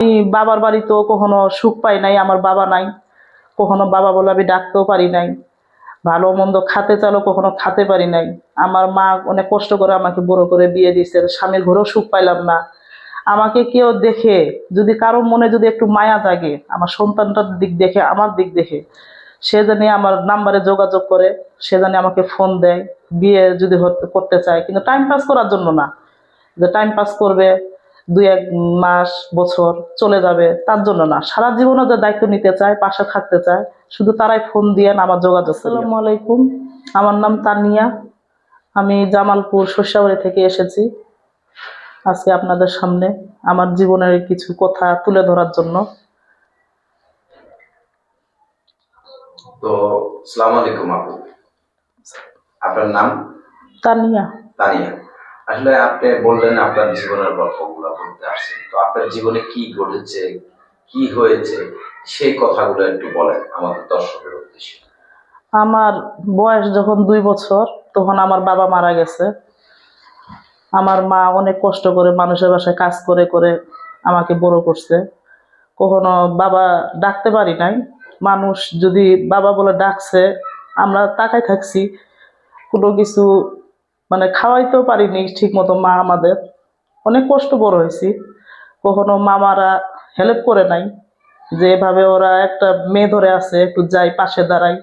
আমি বাবার বাড়িতেও কখনো সুখ পাই নাই, আমার বাবা নাই। কখনো বাবা বলে আমি ডাকতেও পারি নাই। ভালো মন্দ খাতে চালো কখনো খাতে পারি নাই। আমার মা অনেক কষ্ট করে আমাকে বড় করে বিয়ে দিয়েছে, স্বামীর ঘরেও সুখ পাইলাম না। আমাকে কেউ দেখে, যদি কারও মনে যদি একটু মায়া জাগে, আমার সন্তানটার দিক দেখে, আমার দিক দেখে, সে জানি আমার নাম্বারে যোগাযোগ করে, সে জানি আমাকে ফোন দেয়, বিয়ে যদি করতে চায়। কিন্তু টাইম পাস করার জন্য না। যে টাইম পাস করবে দুই এক মাস বছর চলে যাবে তার জন্য না। সারা জীবনও যে দায়িত্ব নিতে চায় পাশে থাকতে চায় শুধু তারাই ফোন দিয়ে আমার যোগাযোগ আসসালামু আলাইকুম। আমার নাম তানিয়া। আমি জামালপুর শস্যাবাড়ি থেকে এসেছি। আজকে আপনাদের সামনে আমার জীবনের কিছু কথা তুলে ধরার জন্য। তো সালাম আলাইকুম আপু। আপনার নাম? তানিয়া। তানিয়া। আসলে আপনি বললেন আপনার জীবনের গল্পগুলো বলতে আসছেন তো আপনার জীবনে কি ঘটেছে, কি হয়েছে, সেই কথাগুলো একটু বলেন আমাদের দর্শকের উদ্দেশ্যে। আমার বয়স যখন দুই বছর, তখন আমার বাবা মারা গেছে। আমার মা অনেক কষ্ট করে মানুষের বাসায় কাজ করে করে আমাকে বড় করছে। কখনো বাবা ডাকতে পারি নাই। মানুষ যদি বাবা বলে ডাকছে, আমরা তাকাই থাকছি। কোনো কিছু মানে খাওয়াইতেও পারিনি ঠিক মতো মা আমাদের। অনেক কষ্ট বড় হয়েছি। কখনো মামারা হেল্প করে নাই যে এভাবে ওরা একটা মেয়ে ধরে আছে, একটু যাই, পাশে দাঁড়াই।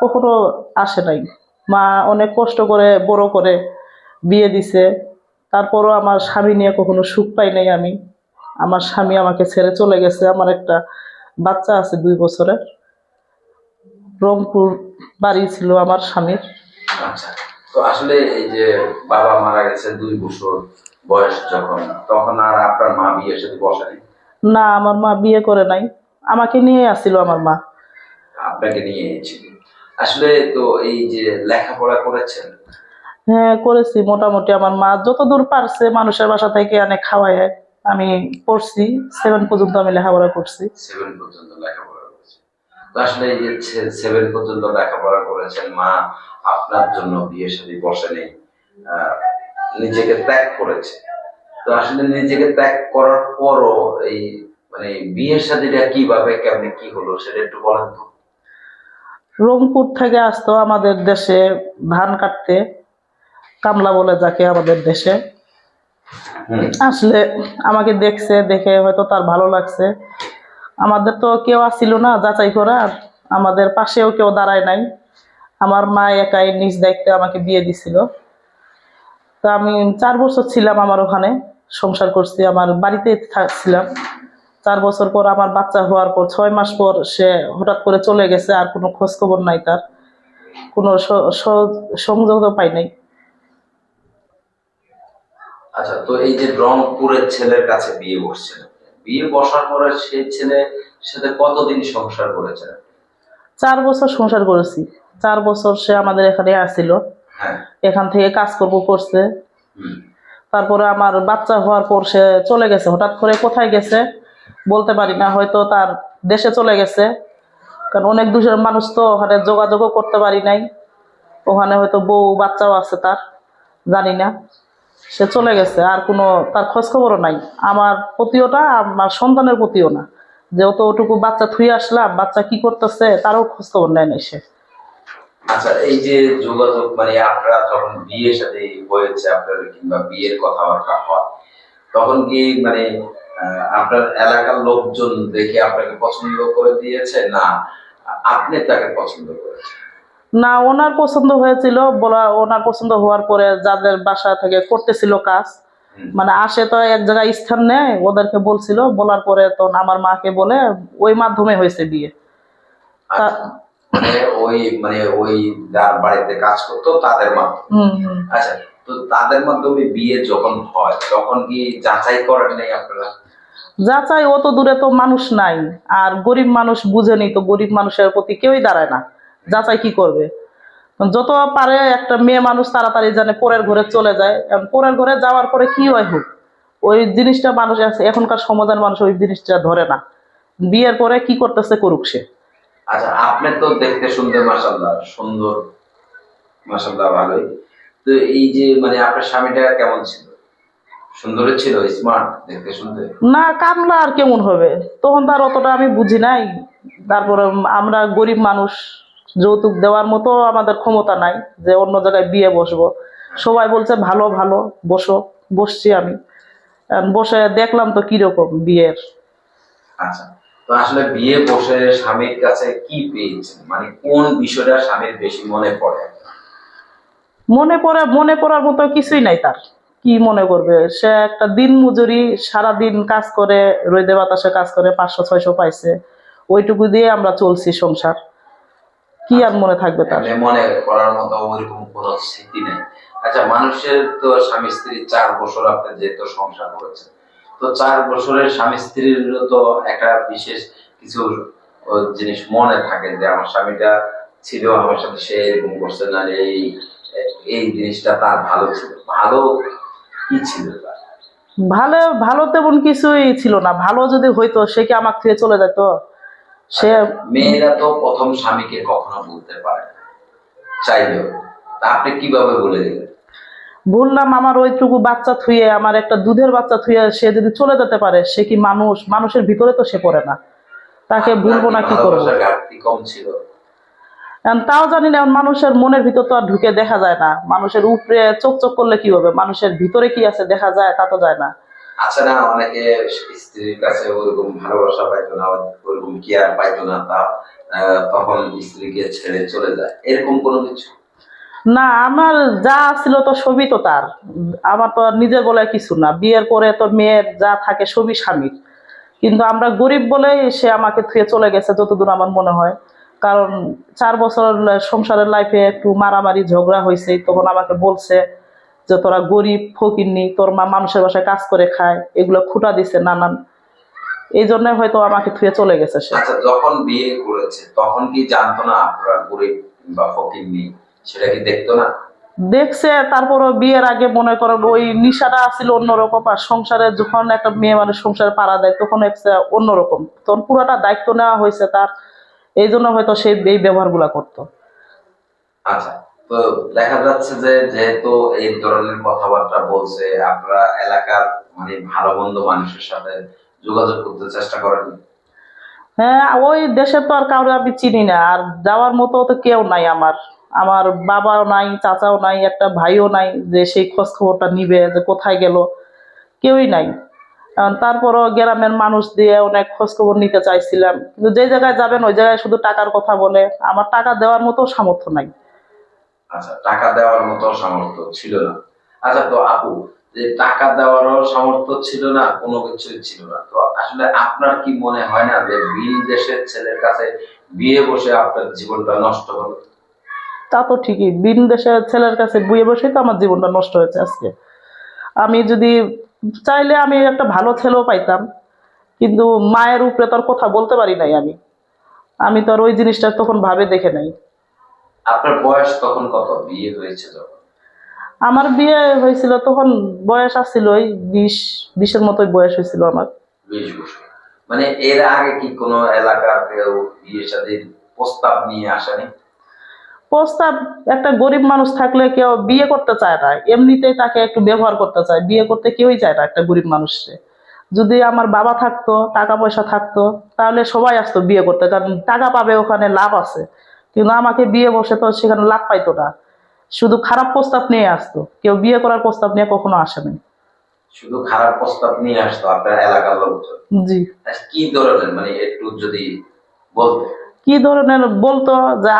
কখনো আসে নাই। মা অনেক কষ্ট করে, বড় করে বিয়ে দিছে। তারপরও আমার স্বামী নিয়ে কখনো সুখ পাই নাই আমি। আমার স্বামী আমাকে ছেড়ে চলে গেছে। আমার একটা বাচ্চা আছে দুই বছরের। রংপুর বাড়ি ছিল আমার স্বামীর। আচ্ছা। তো আসলে এই যে বাবা মারা গেছে দুই বছর বয়স যখন তখন আর আপনার মা বিয়ের সাথে বসেনি না আমার মা বিয়ে করে নাই। আমাকে নিয়ে আসছিল আমার মা। আপনাকে নিয়ে এসেছিল। আসলে তো এই যে লেখাপড়া করেছেন? হ্যাঁ করেছি মোটামুটি। আমার মা যতদূর পারছে মানুষের বাসা থেকে অনেক খাওয়ায়। আমি পড়ছি সেভেন পর্যন্ত আমি লেখাপড়া করছি। সেভেন পর্যন্ত লেখাপড়া আসলে এই যে সেভেন পর্যন্ত লেখাপড়া করেছেন মা আপনার জন্য বিয়ের সাথে বসে নেই আহ, নিজেকে ত্যাগ করেছে। তো আসলে নিজেকে ত্যাগ করার পরও এই মানে বিয়ের সাথীটা কীভাবে কেমনে কি হলো সেটা একটু বলেন তো। রংপুর থেকে আসতো আমাদের দেশে ধান কাটতে কামলা বলে যাকে আমাদের দেশে। আসলে আমাকে দেখছে দেখে হয়তো তার ভালো লাগছে। আমাদের তো কেউ আসছিল না যাচাই করার, আমাদের পাশেও কেউ দাঁড়ায় নাই। আমার মা একাই নিজ দায়িত্বে আমাকে বিয়ে দিছিল। তো আমি চার বছর ছিলাম আমার ওখানে, সংসার করছি, আমার বাড়িতে থাকছিলাম। চার বছর পর আমার বাচ্চা হওয়ার পর, ছয় মাস পর সে হঠাৎ করে চলে গেছে, আর কোনো খোঁজ খবর নাই তার। কোনো স- স- পাই নাই। আচ্ছা তো এই যে রংপুরের ছেলের কাছে বিয়ে বসছেন আপনি। বিয়ে বসার পরে সেই ছেলে সাথে কতদিন সংসার আপনি? চার বছর সংসার করেছি। চার বছর সে আমাদের এখানে আসছিল। হ্যাঁ। এখান থেকে কাজকর্ম করছে। তারপরে আমার বাচ্চা হওয়ার পর সে চলে গেছে। হঠাৎ করে কোথায় গেছে বলতে পারি না। হয়তো তার দেশে চলে গেছে। কারণ অনেক দূরের মানুষ তো ওখানে যোগাযোগও করতে পারি নাই। ওখানে হয়তো বউ বাচ্চাও আছে তার। জানি না। সে চলে গেছে, আর কোনো তার খোঁজ খবরও নাই। আমার প্রতিওটা আমার সন্তানের প্রতিও না। যে অতটুকু বাচ্চা থুয়ে আসলাম, বাচ্চা কি করতেছে তারও খোঁজ খবর নেয় নাই সে। আচ্ছা এই যে যোগাযোগ মানে আপনারা যখন বিয়ের সাথে আপনার কিংবা বিয়ের হয়, তখন কি মানে আপনার এলাকার লোকজন দেখে আপনাকে পছন্দ করে দিয়েছে? না, আপনি তাকে পছন্দ করেছেন। না ওনার পছন্দ হয়েছিল বলা ওনার পছন্দ হওয়ার পরে যাদের বাসা থেকে করতেছিল কাজ মানে আসে তো এক জায়গায় স্থান নেয় ওদেরকে বলছিল বলার পরে তো আমার মাকে বলে ওই মাধ্যমে হয়েছে বিয়ে। আচ্ছা, মানে ওই মানে ওই যার বাড়িতে কাজ করতো তাদের মাধ্যমে। আচ্ছা তো তাদের মাধ্যমে বিয়ে যখন হয় তখন কি যাচাই করেন নাই আপনারা? যাচাই অত দূরে তো মানুষ নাই আর গরিব মানুষ বুঝেনি তো গরিব মানুষের প্রতি কেউই দাঁড়ায় না। যাচাই কি করবে? যত পারে একটা মেয়ে মানুষ তাড়াতাড়ি জানে পরের ঘরে চলে যায়। এখন পরের ঘরে যাওয়ার পরে কি হয় হোক? ওই জিনিসটা মানুষ আছে এখনকার সমাজের মানুষ ওই জিনিসটা ধরে না। বিয়ের পরে কি করতেছে করুক সে। আচ্ছা আপনি তো দেখতে সুন্দর মাসাল্লাহ সুন্দর। মাসাল্লাহ ভালোই। তো এই যে মানে আপনার স্বামীটা কেমন ছিল? সুন্দরী ছিল স্মার্ট দেখতে শুনতে? না কামলা আর কেমন হবে? তখন তার অতটা আমি বুঝি নাই। তারপরে আমরা গরিব মানুষ যৌতুক দেওয়ার মতো আমাদের ক্ষমতা নাই যে অন্য জায়গায় বিয়ে বসবো। সবাই বলছে ভালো ভালো বসো বসছি আমি। বসে দেখলাম তো কীরকম বিয়ের। আচ্ছা তো আসলে বিয়ে বসে স্বামীর কাছে কি পেয়েছেন? মানে কোন বিষয়টা স্বামীর বেশি মনে পড়ে? মনে পড়ে মনে পড়ার মতো কিছুই নাই তার। কি মনে করবে? সে একটা দিন মজুরি সারাদিন কাজ করে রোদে বাতাসে কাজ করে পাঁচশো ছয়শো পাইছে। ওইটুকু দিয়ে আমরা চলছি সংসার। কি আর মনে থাকবে তার? মানে মনে করার মতো ওইরকম কোনো স্মৃতি নেই। আচ্ছা মানুষের তো স্বামী স্ত্রী চার বছর আপনি যেহেতু সংসার করেছেন তো চার বছরের স্বামী স্ত্রীর তো একটা বিশেষ কিছু জিনিস মনে থাকে যে আমার স্বামীটা ছিল আমার সাথে সে এরকম করছে না এই এই জিনিসটা তার ভালো ছিল। ভালো কি ছিল তার? ভালো ভালো তেমন কিছুই ছিল না। ভালো যদি হইতো সে কি আমার থেকে চলে যেত? সে মেয়েরা তো প্রথম স্বামীকে কখনো বলতে পারে না। চাইলেও। আপনি কীভাবে বলে দিলেন? বললাম আমার ওইটুকু বাচ্চা থুয়ে আমার একটা দুধের বাচ্চা থুয়ে সে যদি চলে যেতে পারে সে কি মানুষ? মানুষের ভিতরে তো সে পড়ে না। তাকে ভুলবো না কি করব? কম ছিল। তাও জানি না মানুষের মনের ভিতর তো আর ঢুকে দেখা যায় না। মানুষের উপরে চোখ চোখ করলে কি হবে? মানুষের ভিতরে কি আছে দেখা যায় তা তো যায় না। আছে না, অনেকে স্ত্রীর কাছে ওরকম ভালোবাসা পাইতো না, ওরকম কেয়ার পাইতো না, তা তখন স্ত্রীকে ছেড়ে চলে যায়। এরকম কোনো কিছু? না, আমার যা ছিল তো সবই তো তার। আমার তো নিজের বলে কিছু না। বিয়ের পরে তো মেয়ের যা থাকে সবই স্বামীর। কিন্তু আমরা গরিব বলেই সে আমাকে থুয়ে চলে গেছে, যতদূর আমার মনে হয়। কারণ চার বছর সংসারের লাইফে একটু মারামারি, ঝগড়া হয়েছে তখন আমাকে বলছে যে তোরা গরিব ফকিরনি তোর মা মানুষের বাসায় কাজ করে খায় এগুলো খুঁটা দিছে নানান। এই জন্য হয়তো আমাকে থুয়ে চলে গেছে সে। আচ্ছা যখন বিয়ে করেছে তখন কি জানতো না আপনারা গরিব বা ফকির নেই সেটা কি দেখতো না? দেখছে তারপরও বিয়ের আগে মনে করেন ওই নিশাটা ছিল অন্যরকম আর সংসারে যখন একটা মেয়ে মানুষ সংসারে পাড়া দেয় তখন একটা অন্যরকম। তখন পুরোটা দায়িত্ব নেওয়া হয়েছে তার এই জন্য হয়তো সে এই ব্যবহারগুলা করতো। আচ্ছা তো দেখা যাচ্ছে যে যেহেতু এই ধরনের কথাবার্তা বলছে, আপনারা এলাকার মানে ভালো মন্দ মানুষের সাথে যোগাযোগ করতে চেষ্টা করেন? হ্যাঁ ওই দেশে তো আর কাউরে আমি চিনি না, আর যাওয়ার মতো তো কেউ নাই আমার। আমার বাবাও নাই, চাচাও নাই, একটা ভাইও নাই যে সেই খোঁজ খবরটা নিবে যে কোথায় গেল, কেউই নাই। তারপরও গ্রামের মানুষ দিয়ে অনেক খোঁজ খবর নিতে চাইছিলাম, কিন্তু যে জায়গায় যাবেন ওই জায়গায় শুধু টাকার কথা বলে, আমার টাকা দেওয়ার মতো সামর্থ্য নাই। আচ্ছা টাকা দেওয়ার মতো সামর্থ্য ছিল না। আচ্ছা তো আপু, যে টাকা দেওয়ারও সামর্থ্য ছিল না, কোনো কিছুই ছিল না। তো আসলে আপনার কি মনে হয় না যে ভিন দেশের ছেলের কাছে বিয়ে বসে আপনার জীবনটা নষ্ট হলো? তা তো ঠিকই বিন দেশের ছেলের কাছে বুয়ে বসেই তো আমার জীবনটা নষ্ট হয়েছে আজকে। আমি যদি চাইলে আমি একটা ভালো ছেলেও পাইতাম, কিন্তু মায়ের উপরে তার কথা বলতে পারি নাই আমি। আমি তো আর ওই জিনিসটা তখন ভাবে দেখে নাই। আপনার বয়স তখন কত? বিয়ে হয়েছে যখন আমার বিয়ে হয়েছিল তখন বয়স আসছিল ওই বিশ বিশের মতোই বয়স হয়েছিল আমার। বিশ বছর। মানে এর আগে কি কোনো এলাকার কেউ বিয়ে শাদীর প্রস্তাব নিয়ে আসেনি? প্রস্তাব একটা গরিব মানুষ থাকলে কেউ বিয়ে করতে চায় না। এমনিতেই তাকে একটু ব্যবহার করতে চায়। বিয়ে করতে কেউই চায় না একটা গরিব মানুষকে। যদি আমার বাবা থাকতো টাকা পয়সা থাকতো তাহলে সবাই আসতো বিয়ে করতে। কারণ টাকা পাবে ওখানে লাভ আছে। কিন্তু আমাকে বিয়ে বসে তো সেখানে লাভ পাইতো না। শুধু খারাপ প্রস্তাব নিয়ে আসতো। কেউ বিয়ে করার প্রস্তাব নিয়ে কখনো আসেনি শুধু খারাপ প্রস্তাব নিয়ে আসতো আপনার এলাকার লোকজন? জি। আচ্ছা, কি ধরনের? মানে একটু যদি বলতে। কি ধরনের? বলতো যে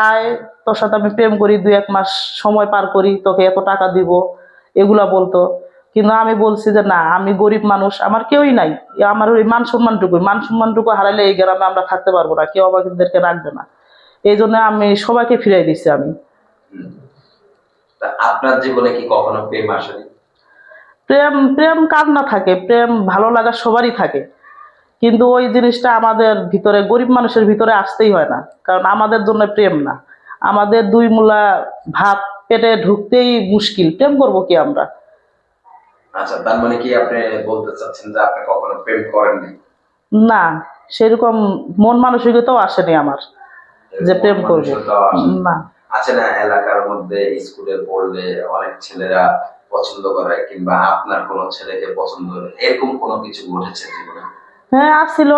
তোর সাথে আমি প্রেম করি দুই এক মাস সময় পার করি তোকে এত টাকা দিব। এগুলা বলতো। কিন্তু আমি বলছি যে না আমি গরিব মানুষ আমার কেউই নাই। আমার ওই মান সম্মানটুকু মান সম্মানটুকু হারাইলে এই গ্রামে আমরা থাকতে পারব না। কেউ আমাদেরকে রাখবে না। এই জন্য আমি সবাইকে ফিরাই দিচ্ছি আমি। আপনার জীবনে কি কখনো প্রেম আসেনি? প্রেম প্রেম কার না থাকে প্রেম ভালো লাগা সবারই থাকে। কিন্তু ওই জিনিসটা আমাদের ভিতরে গরিব মানুষের ভিতরে আসতেই হয় না। কারণ আমাদের জন্য প্রেম না। আমাদের দুই মূলা ভাত পেটে ঢুকতেই মুশকিল। প্রেম করব কি আমরা? আচ্ছা তার মানে কি আপনি বলতে চাচ্ছেন যে আপনি কখনো প্রেম করেননি? না সেরকম মন মানসিকতাও আসেনি আমার। যে প্রেম করব। না। আছে না এলাকার মধ্যে স্কুলে পড়লে অনেক ছেলেরা পছন্দ করে কিংবা আপনার কোনো ছেলেকে পছন্দ করে এরকম কোনো কিছু ঘটেছে জীবনে? হ্যাঁ আসছিল।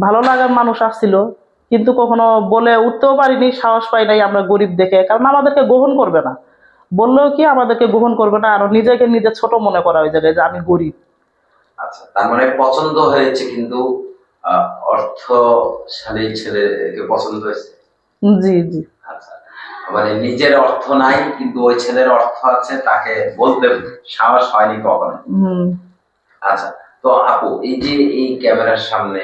ভালো লাগার মানুষ আসছিল। কিন্তু কখনো বলে উঠতেও পারিনি সাহস পাই নাই আমরা গরিব দেখে। কারণ আমাদেরকে গ্রহণ করবে না। বললেও কি আমাদেরকে গ্রহণ করবে না? আর নিজেকে নিজে ছোট মনে করা ওই জায়গায় যে আমি গরিব। আচ্ছা তার মানে পছন্দ হয়েছে কিন্তু অর্থশালী ছেলেকে পছন্দ হয়েছে? জি জি। আচ্ছা। মানে নিজের অর্থ নাই কিন্তু ওই ছেলের অর্থ আছে তাকে বলতে সাহস হয়নি কখনো। হম। আচ্ছা তো আপু এই যে এই ক্যামেরার সামনে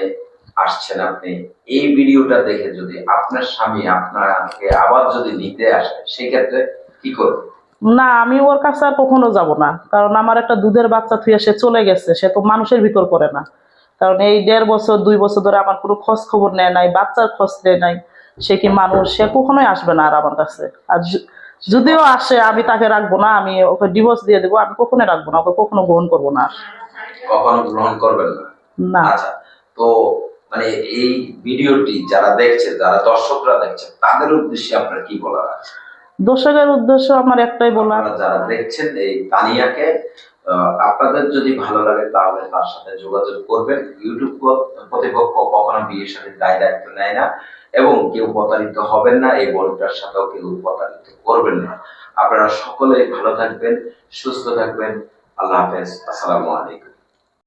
আসছেন আপনি এই ভিডিওটা দেখে যদি আপনার স্বামী আপনাকে আবার যদি নিতে আসে সেক্ষেত্রে কি করবে? না আমি ওর কাছে আর কখনো যাব না। কারণ আমার একটা দুধের বাচ্চা থুয়ে সে চলে গেছে সে তো মানুষের ভিতর করে না। কারণ এই দেড় বছর দুই বছর ধরে আমার কোনো খোঁজ খবর নেয় নাই বাচ্চার খোঁজ নেয় নাই। সে কি মানুষ? সে কখনোই আসবে না আর আমার কাছে। আর যদিও আসে আমি তাকে রাখব না আমি ওকে ডিভোর্স দিয়ে দেবো আমি কখনোই রাখব না ওকে কখনো গ্রহণ করব না। কখনো গ্রহণ করবেন না? আচ্ছা তো মানে এই ভিডিওটি যারা দেখছে যারা দর্শকরা দেখছে তাদের উদ্দেশ্যে আপনার কি বলার আছে? দর্শকের উদ্দেশ্য আমার একটাই বলার। যারা দেখছেন এই তানিয়াকে আপনাদের যদি ভালো লাগে তাহলে তার সাথে যোগাযোগ করবেন। ইউটিউব প্রতিপক্ষ কখনো বিয়ের সাথে দায় দায়িত্ব নেয় না এবং কেউ প্রতারিত হবেন না, এই বোনটার সাথেও কেউ প্রতারিত করবেন না। আপনারা সকলেই ভালো থাকবেন, সুস্থ থাকবেন। আল্লাহ হাফেজ। আসসালামু আলাইকুম।